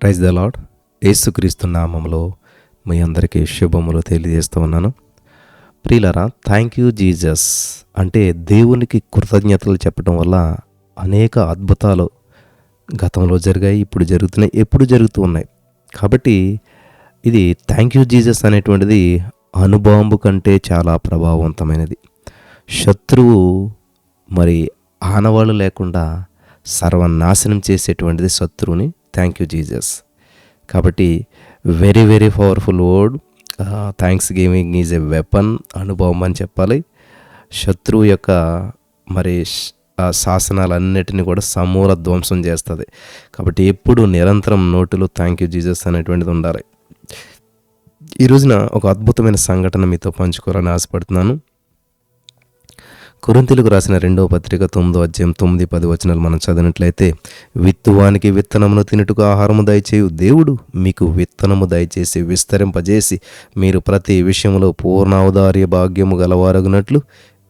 Praise the lord యేసుక్రీస్తు నామంలో మీ అందరికీ శుభములు తెలియజేస్తూ ఉన్నాను. ప్రియులరా థ్యాంక్ యూ జీజస్ అంటే దేవునికి కృతజ్ఞతలు చెప్పడం వల్ల అనేక అద్భుతాలు గతంలో జరిగాయి ఇప్పుడు జరుగుతున్నాయి ఎప్పుడు జరుగుతూ ఉన్నాయి. కాబట్టి ఇది థ్యాంక్ యూ జీజస్ అనేటువంటిది అనుభవం కంటే చాలా ప్రభావవంతమైనది. శత్రువు మరి ఆనవాళ్ళు లేకుండా సర్వనాశనం చేసేటువంటిది శత్రువుని థ్యాంక్ యూ జీజస్ కాబట్టి very very powerful word thanksgiving is a weapon అనుభవం అని చెప్పాలి. శత్రువు యొక్క మరి ఆ శాసనాలన్నిటిని కూడా సమూల ధ్వంసం చేస్తుంది. కాబట్టి ఎప్పుడు నిరంతరం నోటులు థ్యాంక్ యూ జీజస్ అనేటువంటిది ఉండాలి. ఈ రోజున ఒక అద్భుతమైన సంఘటన మీతో పంచుకోవాలని ఆశపడుతున్నాను. కొరింతలకు రాసిన రెండవ పత్రిక తొమ్మిదో అధ్యాయం తొమ్మిది పది వచనాలు మనం చదివినట్లయితే విత్తువానికి విత్తనమును తినుటకు ఆహారము దయచేయు. దేవుడు మీకు విత్తనము దయచేసి విస్తరింపజేసి మీరు ప్రతి విషయంలో పూర్ణాదార్య భాగ్యము గలవారగునట్లు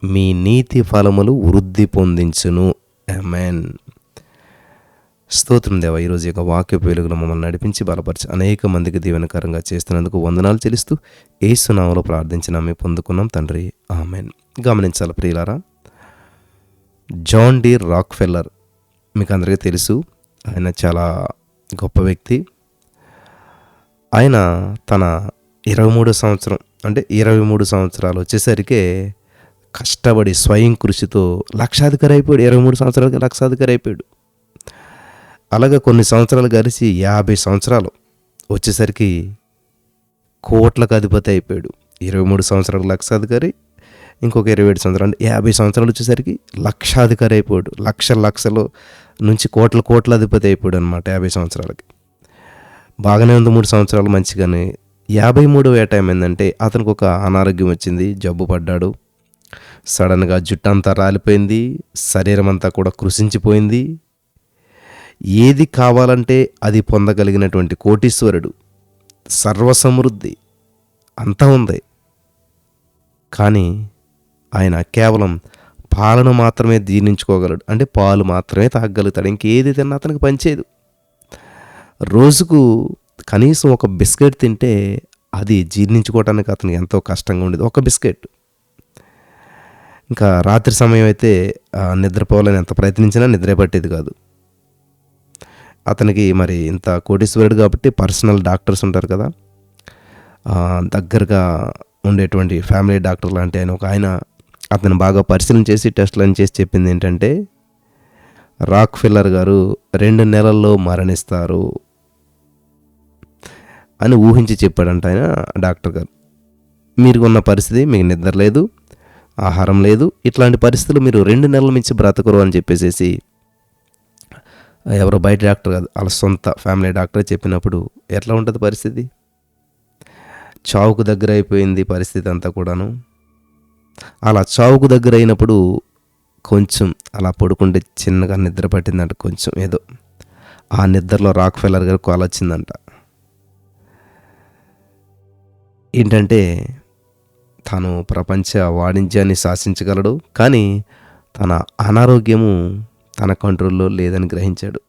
మీ నీతి ఫలములు వృద్ధి పొందించును. ఎమెన్ స్తోత్రం దేవ. ఈరోజు యొక్క వాక్య వెలుగును మమ్మల్ని నడిపించి బలపరిచి అనేక మందికి దీవెనకరంగా చేస్తున్నందుకు వందనాలు చెల్లిస్తూ ఏసునామలో ప్రార్థించిన మేము పొందుకున్నాం తండ్రి. ఆమెన్. గమనించాలి ప్రియులారా జాన్ డి రాక్ ఫెల్లర్ మీకు అందరికీ తెలుసు ఆయన చాలా గొప్ప వ్యక్తి. ఆయన తన ఇరవై మూడో సంవత్సరం అంటే ఇరవై మూడు సంవత్సరాలు వచ్చేసరికి కష్టపడి స్వయం కృషితో లక్షాధికారి అయిపోయాడు. ఇరవై మూడు సంవత్సరాలకి లక్షాధికారి అయిపోయాడు. అలాగే కొన్ని సంవత్సరాలు కలిసి యాభై సంవత్సరాలు వచ్చేసరికి కోట్లకు అధిపతి అయిపోయాడు. ఇరవై మూడు సంవత్సరాలకు లక్షాధికారి ఇంకొక ఇరవై ఏడు సంవత్సరాలు అంటే యాభై సంవత్సరాలు వచ్చేసరికి లక్షాధికారి అయిపోయాడు. లక్ష లక్షలు నుంచి కోట్ల కోట్ల అధిపతి అయిపోయాడు అనమాట యాభై సంవత్సరాలకి. బాగానే ఉంది మూడు సంవత్సరాలు మంచిగానే. యాభై మూడో ఏట ఏమైందంటే అతనికి ఒక అనారోగ్యం వచ్చింది జబ్బు పడ్డాడు. సడన్గా జుట్టు అంతా రాలిపోయింది శరీరం అంతా కూడా కృషించిపోయింది ఏది కావాలంటే అది పొందగలిగినటువంటి కోటీశ్వరుడు సర్వసమృద్ధి అంతా ఉంది. కానీ ఆయన కేవలం పాలను మాత్రమే జీర్ణించుకోగలడు. అంటే పాలు మాత్రమే తాగలుగుతాడు ఇంకేది తిన్నా అతనికి పనిచేయదు. రోజుకు కనీసం ఒక బిస్కెట్ తింటే అది జీర్ణించుకోవడానికి అతనికి ఎంతో కష్టంగా ఉండేది. ఒక బిస్కెట్. ఇంకా రాత్రి సమయం అయితే ఆ, నిద్రపోవాలని ఎంత ప్రయత్నించినా నిద్ర పట్టేది కాదు. అతనికి మరి ఇంత కోటీశ్వరుడు కాబట్టి పర్సనల్ డాక్టర్స్ ఉంటారు కదా. దగ్గరగా ఉండేటువంటి ఫ్యామిలీ డాక్టర్ లాంటి ఆయన ఒక ఆయన అతను బాగా పరిశీలన చేసి టెస్టులను చేసి చెప్పింది ఏంటంటే రాక్ ఫిల్లర్ గారు రెండు నెలల్లో మరణిస్తారు అని ఊహించి చెప్పాడంట ఆయన డాక్టర్ గారు. మీరు ఉన్న పరిస్థితి మీకు నిద్ర లేదు ఆహారం లేదు ఇట్లాంటి పరిస్థితులు మీరు రెండు నెలల మించి బ్రతకరు అని చెప్పేసేసి ఎవరో బయట డాక్టర్ కాదు వాళ్ళ సొంత ఫ్యామిలీ డాక్టర్ చెప్పినప్పుడు ఎట్లా ఉంటుంది పరిస్థితి? చావుకు దగ్గర అయిపోయింది పరిస్థితి అంతా కూడాను. అలా చావుకు దగ్గర అయినప్పుడు కొంచెం అలా పడుకుంటే చిన్నగా నిద్ర పట్టిందంట కొంచెం ఏదో. ఆ నిద్రలో రాక్ ఫెల్లర్ గారు కాల్ వచ్చిందంట. ఏంటంటే తాను ప్రపంచ వాణిజ్యాన్ని శాసించగలడు కానీ తన అనారోగ్యము తన కంట్రోల్లో లేదని గ్రహించాడు.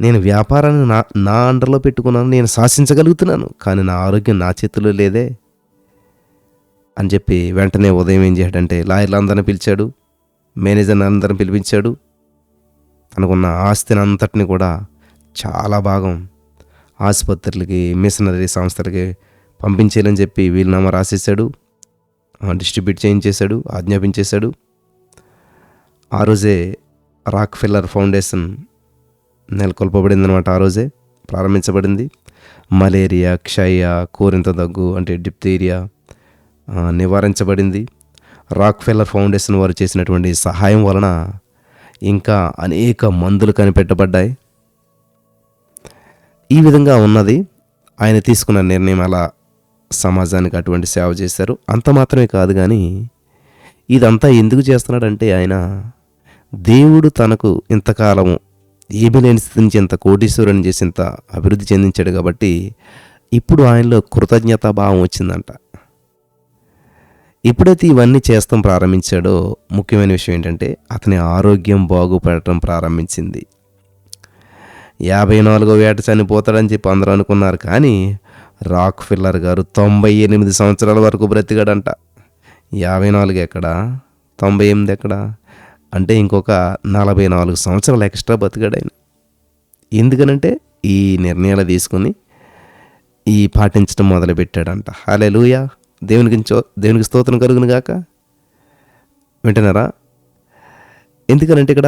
నేను వ్యాపారాన్ని నా నా అండర్లో పెట్టుకున్నాను నేను శాసించగలుగుతున్నాను కానీ నా ఆరోగ్యం నా చేతిలో లేదే అని చెప్పి వెంటనే ఉదయం ఏం చేశాడంటే లాయర్లందరిని పిలిచాడు మేనేజర్ని అందరిని పిలిపించాడు. తనకున్న ఆస్తిని అంతటిని కూడా చాలా భాగం ఆసుపత్రులకి మిషనరీ సంస్థలకి పంపించేయాలని చెప్పి వీలునామా రాసేసాడు డిస్ట్రిబ్యూట్ చేయించేశాడు ఆజ్ఞాపించేశాడు. ఆ రోజే రాక్ ఫిల్లర్ ఫౌండేషన్ నెలకొల్పబడింది ఆ రోజే ప్రారంభించబడింది. మలేరియా క్షయ కోరింత దగ్గు అంటే డిప్తీరియా నివారించబడింది. రాక్ ఫెల్లర్ ఫౌండేషన్ వారు చేసినటువంటి సహాయం వలన ఇంకా అనేక మందులు కనిపెట్టబడ్డాయి. ఈ విధంగా ఉన్నది. ఆయన తీసుకున్న నిర్ణయం అలా సమాజానికి అటువంటి సేవ చేశారు. అంత మాత్రమే కాదు కానీ ఇదంతా ఎందుకు చేస్తున్నాడంటే ఆయన దేవుడు తనకు ఇంతకాలము ఏమీ లేని స్థితి నుంచి ఇంత కోటీశ్వరుని చేసి ఇంత అభివృద్ధి చెందించాడు కాబట్టి ఇప్పుడు ఆయనలో కృతజ్ఞతా భావం వచ్చిందంట. ఎప్పుడైతే ఇవన్నీ చేస్తాం ప్రారంభించాడో ముఖ్యమైన విషయం ఏంటంటే అతని ఆరోగ్యం బాగుపడటం ప్రారంభించింది. యాభై నాలుగో ఏట చనిపోతాడని చెప్పి అందరూ అనుకున్నారు కానీ రాక్ ఫిల్లర్ గారు తొంభై ఎనిమిది సంవత్సరాల వరకు బ్రతికాడంట. యాభై నాలుగు ఎక్కడ? తొంభై ఎనిమిది ఎక్కడ? అంటే ఇంకొక నలభై నాలుగు సంవత్సరాలు ఎక్స్ట్రా బతికాడు ఆయన ఎందుకనంటే ఈ నిర్ణయాలు తీసుకుని ఈ పాటించడం మొదలుపెట్టాడంట. హలే లూయా దేవునికి చో- దేవునికి స్తోత్రం కలుగును గాక. వింటున్నారా? ఎందుకనంటే ఇక్కడ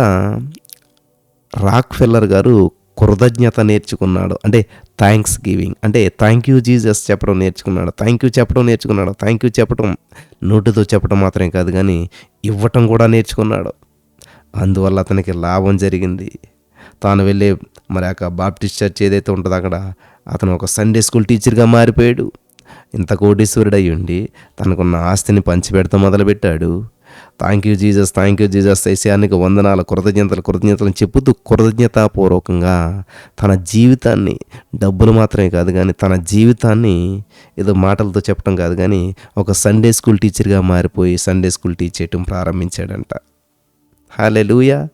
రాక్ ఫెల్లర్ గారు కృతజ్ఞత నేర్చుకున్నాడు. అంటే థ్యాంక్స్ గివింగ్ అంటే థ్యాంక్ యూ జీసస్ చెప్పడం నేర్చుకున్నాడు. థ్యాంక్ యూ చెప్పడం నేర్చుకున్నాడు. థ్యాంక్ యూ చెప్పడం నోటితో చెప్పడం మాత్రమే కాదు కానీ ఇవ్వటం కూడా నేర్చుకున్నాడు. అందువల్ల అతనికి లాభం జరిగింది. తాను వెళ్ళే మరి ఆ బాప్టిస్ట్ చర్చ్ ఏదైతే ఉంటుందో అక్కడ అతను ఒక సండే స్కూల్ టీచర్గా మారిపోయాడు. ఇంత కోటీశ్వరుడు అయి ఉండి తనకున్న ఆస్తిని పంచిపెడతా మొదలుపెట్టాడు. Thank you Jesus thank you Jesus ఏసియానికి వందనాలు కృతజ్ఞతలు కృతజ్ఞతలు చెబుతూ కృతజ్ఞతాపూర్వకంగా తన జీవితాన్ని డబ్బులు మాత్రమే కాదు కానీ తన జీవితాన్ని ఏదో మాటలతో చెప్పడం కాదు కానీ ఒక సండే స్కూల్ టీచర్గా మారిపోయి సండే స్కూల్ టీచ్ చేయటం ప్రారంభించాడంట. హాలెలుయా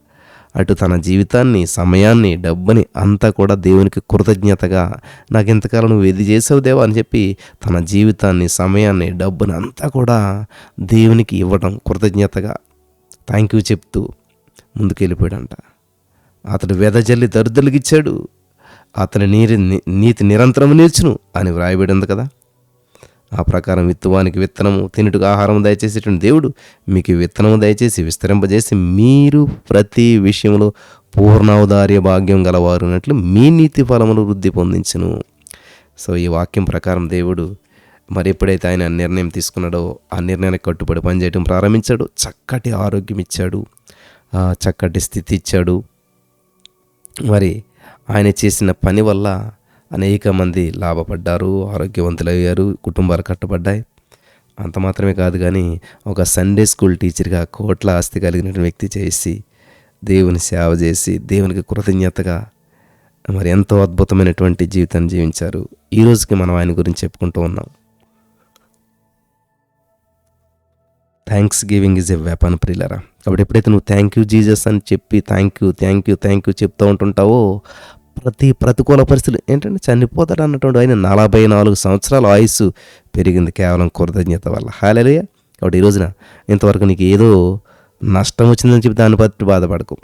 అటు తన జీవితాన్ని సమయాన్ని డబ్బుని అంతా కూడా దేవునికి కృతజ్ఞతగా నాకు ఇంతకాలం నువ్వు ఇది చేసావు దేవా అని చెప్పి తన జీవితాన్ని సమయాన్ని డబ్బుని అంతా కూడా దేవునికి ఇవ్వడం కృతజ్ఞతగా థ్యాంక్ యూ చెప్తూ ముందుకెళ్ళిపోయాడంట. అతడు వెదజల్లి దరిద్రులకు ఇచ్చాడు. అతని నీరి నీతి నిరంతరం నేర్చును అని వ్రాయబడింది కదా. ఆ ప్రకారం విత్తువానికి విత్తనము తినుటకు ఆహారం దయచేసేటువంటి దేవుడు మీకు విత్తనము దయచేసి విస్తరింపజేసి మీరు ప్రతి విషయంలో పూర్ణావదార్య భాగ్యం గలవారు అన్నట్లు మీ నీతి ఫలములు వృద్ధి పొందించును. సో ఈ వాక్యం ప్రకారం దేవుడు మరి ఎప్పుడైతే ఆయన నిర్ణయం తీసుకున్నాడో ఆ నిర్ణయానికి కట్టుబడి పనిచేయడం ప్రారంభించాడు. చక్కటి ఆరోగ్యం ఇచ్చాడు. చక్కటి స్థితి ఇచ్చాడు. మరి ఆయన చేసిన పని వల్ల అనేక మంది లాభపడ్డారు ఆరోగ్యవంతులయ్యారు కుటుంబాలు కట్టబడ్డాయి. అంత మాత్రమే కాదు కానీ ఒక సండే స్కూల్ టీచర్గా కోట్ల ఆస్తి కలిగిన వ్యక్తి చేసి దేవుని సేవ చేసి దేవునికి కృతజ్ఞతగా మరి ఎంతో అద్భుతమైనటువంటి జీవితాన్ని జీవించారు. ఈ రోజుకి మనం ఆయన గురించి చెప్పుకుంటూ ఉన్నాం. Thanksgiving is a weapon ప్రిలరా కాబట్టి ఎప్పుడైతే నువ్వు థ్యాంక్ యూ జీజస్ అని చెప్పి thank you thank you thank you చెప్తూ ఉంటుంటావో ప్రతి ప్రతికూల పరిస్థితులు ఏంటంటే చనిపోతాడు అన్నటువంటి ఆయన నలభై నాలుగు సంవత్సరాల ఆయుస్సు పెరిగింది కేవలం కృతజ్ఞత వల్ల. హాలేలుయ. కాబట్టి ఈ రోజున ఇంతవరకు నీకు ఏదో నష్టం వచ్చిందని చెప్పి దాన్ని బట్టి బాధపడకు.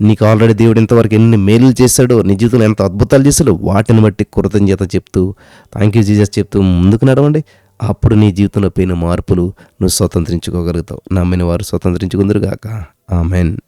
నీకు ఆల్రెడీ దేవుడు ఇంతవరకు ఎన్ని మేలు చేశాడో నీ జీవితంలో ఎంత అద్భుతాలు చేశాడో వాటిని బట్టి కృతజ్ఞత చెప్తూ థ్యాంక్ యూ జీజస్ చెప్తూ ముందుకు నడవండి. అప్పుడు నీ జీవితంలో పోయిన మార్పులు నువ్వు స్వతంత్రించుకోగలుగుతావు. నమ్మిన వారు స్వతంత్రించుకుందరుగాక ఆమెన్.